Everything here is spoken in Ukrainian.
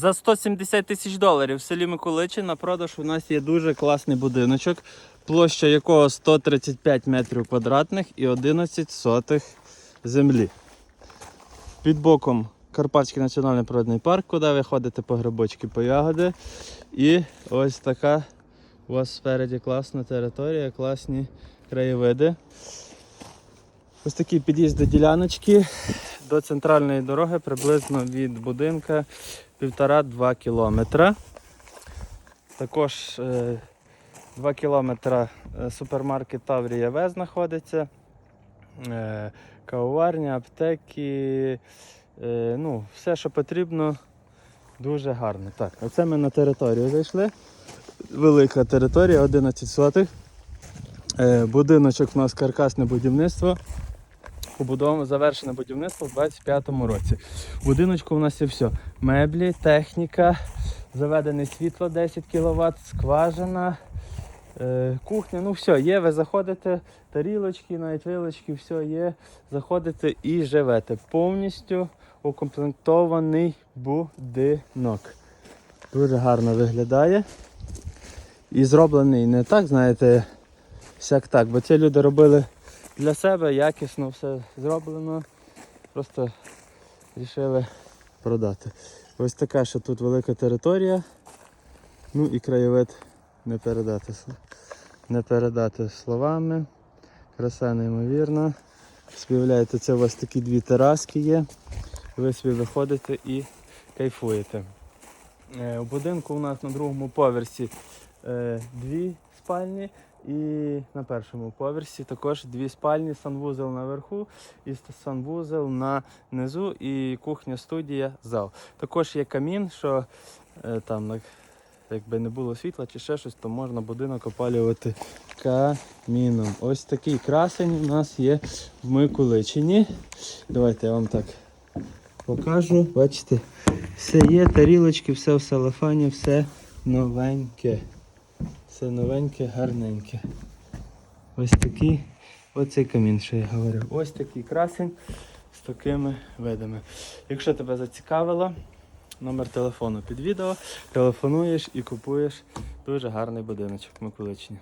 За 170 тисяч доларів в селі Миколичин на продаж у нас є дуже класний будиночок, площа якого 135 метрів квадратних і 11 сотих землі. Під боком Карпатський національний природний парк, куди ви ходите по грибочки, по ягоди. І ось така у вас спереді класна територія, класні краєвиди. Ось такий під'їзд до діляночки до центральної дороги приблизно від будинка 1,5-2 кілометра. Також 2 кілометра е, супермаркет Таврія В знаходиться. Е, Кавоварня, аптеки, е, ну, все, що потрібно, дуже гарно. Так, оце ми на територію зайшли. Велика територія, 11 сотих. Е, Будиночок у нас каркасне будівництво. Побудовано завершене будівництво в 25-му році. В будиночку у нас є все. Меблі, техніка, заведене світло 10 кВт, скважина, е, кухня, ну все, є, ви заходите, тарілочки, навіть вилочки, все є. Заходите і живете. Повністю укомплектований будинок. Дуже гарно виглядає. І зроблений не так, знаєте, всяк так, бо ці люди робили для себе якісно все зроблено. Просто вирішили продати. Ось така, що тут велика територія. Ну і краєвид не передати, не передати словами. Краса неймовірна. Співляєте, це у вас такі дві тераски є. Ви собі виходите і кайфуєте. Е, У будинку у нас на другому поверсі е, дві спальні і на першому поверсі також дві спальні, санвузел наверху і санвузел на низу і кухня, студія, зал. Також є камін, що е, там якби не було світла чи ще щось, то можна будинок опалювати каміном. Ось такий красень у нас є в Миколичині. Давайте я вам так покажу. Бачите, все є, тарілочки, все в салафані, все новеньке. Все новеньке, гарненьке. Ось такий, оцей камін, що я говорив. Ось такий красень з такими видами. Якщо тебе зацікавило, номер телефону під відео, телефонуєш і купуєш дуже гарний будиночок в Миколичині.